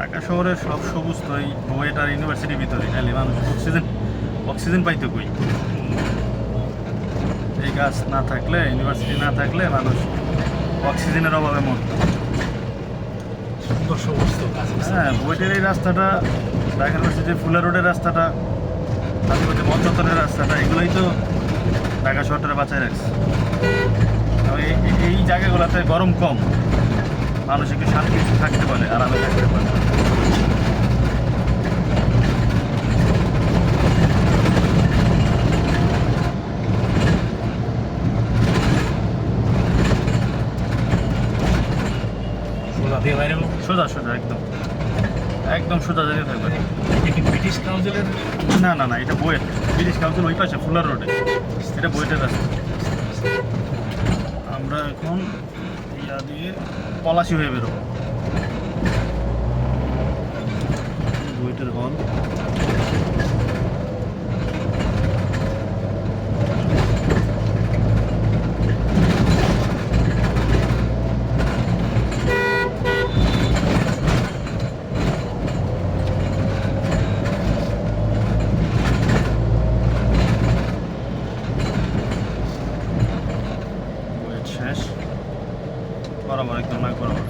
ঢাকা শহরের সব সবুজ তো এই বুয়েট আর ইউনিভার্সিটির ভিতরে খালি মানুষ অক্সিজেন অক্সিজেন পাইতে কই? এই গাছ না থাকলে ইউনিভার্সিটি না থাকলে মানুষ অক্সিজেনের অভাবে মরত। সুন্দর গাছ হ্যাঁ বুয়েটের এই রাস্তাটা ঢাকা ইউনিভার্সিটির ফুলা রোডের রাস্তাটা তারপরে যে মঞ্চতরের রাস্তাটা এগুলোই তো ঢাকা শহরটা বাঁচায় রাখছে। এই জায়গাগুলোতে গরম কম। মানুষ একটু শান্তি থাকতে পারে আরামে থাকতে পারে দিয়ে বাইরে সোজা সোজা একদম। একদম সোজা জায়গায় থাকবে। এটা কি ব্রিটিশ কাউন্সিলের না না না এটা বইয়ের ব্রিটিশ কাউন্সিল ওই পাশে ফুলার রোডে এটা বইটের রাস্তা। আমরা এখন ইয়া দিয়ে পলাশি হয়ে বেরোবো। বইটের হল শেষ। বরাবর একদম নাক বরাবর